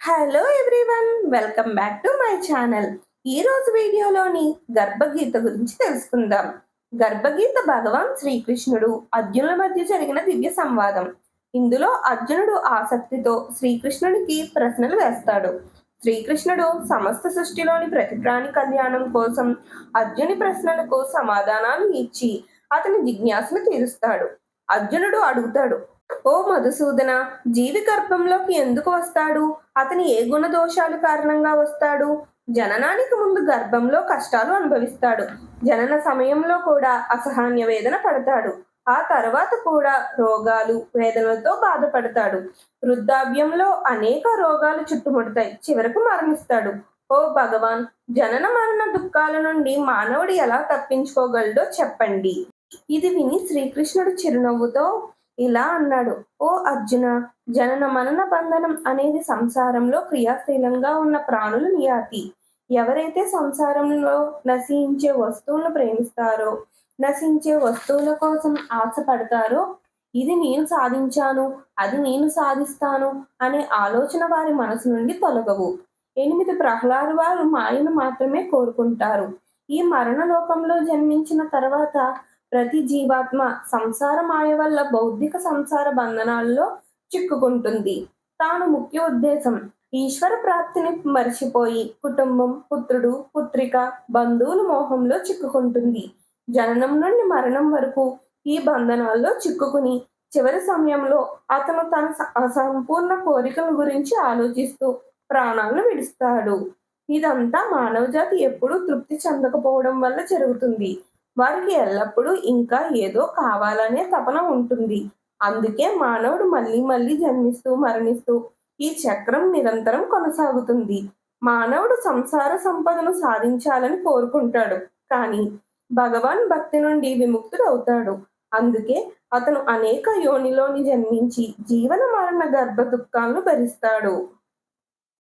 Hello everyone welcome back to my channel ఈ రోజు వీడియోలోని గర్భగీత గురించి తెలుసుకుందాం. గర్భగీత భగవాన్ శ్రీకృష్ణుడు అర్జునుల మధ్య జరిగిన దివ్య సంవాదం. ఇందులో అర్జునుడు ఆసక్తితో శ్రీకృష్ణుడికి ప్రశ్నలు వేస్తాడు. శ్రీకృష్ణుడు సమస్త సృష్టిలోని ప్రతి ప్రాణి కళ్యాణం కోసం అర్జుని ప్రశ్నలకు సమాధానాలు ఇచ్చి అతని జిజ్ఞాసను తీరుస్తాడు. అర్జునుడు అడుగుతాడు ఓ మధుసూదన జీవి గర్భంలోకి ఎందుకు వస్తాడు? అతని ఏ గుణదోషాలు కారణంగా వస్తాడు? జననానికి ముందు గర్భంలో కష్టాలు అనుభవిస్తాడు. జనన సమయంలో కూడా అసహన్య వేదన పడతాడు. ఆ తర్వాత కూడా రోగాలు వేదనలతో బాధపడతాడు. వృద్ధాప్యంలో అనేక రోగాలు చుట్టుముడతాయి. చివరకు మరణిస్తాడు. ఓ భగవాన్ జనన మరణ దుఃఖాల నుండి మానవుడు ఎలా తప్పించుకోగలడో చెప్పండి. ఇది విని శ్రీకృష్ణుడు చిరునవ్వుతో ఇలా అన్నాడు. ఓ అర్జున జనన మనన బంధనం అనేది సంసారంలో క్రియాశీలంగా ఉన్న ప్రాణుల నియాతి. ఎవరైతే సంసారంలో నశించే వస్తువులను ప్రేమిస్తారో నశించే వస్తువుల కోసం ఆశపడతారో ఇది నేను సాధించాను అది నేను సాధిస్తాను అనే ఆలోచన వారి మనసు నుండి తొలగవు. ఎనిమిది ప్రహ్లాదు వారు మాయను మాత్రమే కోరుకుంటారు. ఈ మరణ లోకంలో జన్మించిన తర్వాత ప్రతి జీవాత్మ సంసార మాయ వల్ల బౌద్ధిక సంసార బంధనాల్లో చిక్కుకుంటుంది. తాను ముఖ్య ఉద్దేశం ఈశ్వర ప్రాప్తిని మర్చిపోయి కుటుంబం పుత్రుడు పుత్రిక బంధువుల మోహంలో చిక్కుకుంటుంది. జననం నుండి మరణం వరకు ఈ బంధనాల్లో చిక్కుకుని చివరి సమయంలో అతను తన స- అసంపూర్ణ కోరికల గురించి ఆలోచిస్తూ ప్రాణాలను విడుస్తాడు. ఇదంతా మానవజాతి ఎప్పుడూ తృప్తి చెందకపోవడం వల్ల జరుగుతుంది. వారికి ఎల్లప్పుడూ ఇంకా ఏదో కావాలనే తపన ఉంటుంది. అందుకే మానవుడు మళ్ళీ మళ్ళీ జన్మిస్తూ మరణిస్తూ ఈ చక్రం నిరంతరం కొనసాగుతుంది. మానవుడు సంసార సంపదను సాధించాలని కోరుకుంటాడు. కానీ భగవాన్ భక్తి నుండి విముక్తుడవుతాడు. అందుకే అతను అనేక యోనిలోని జన్మించి జీవన మరణ గర్భ దుఃఖాలను భరిస్తాడు.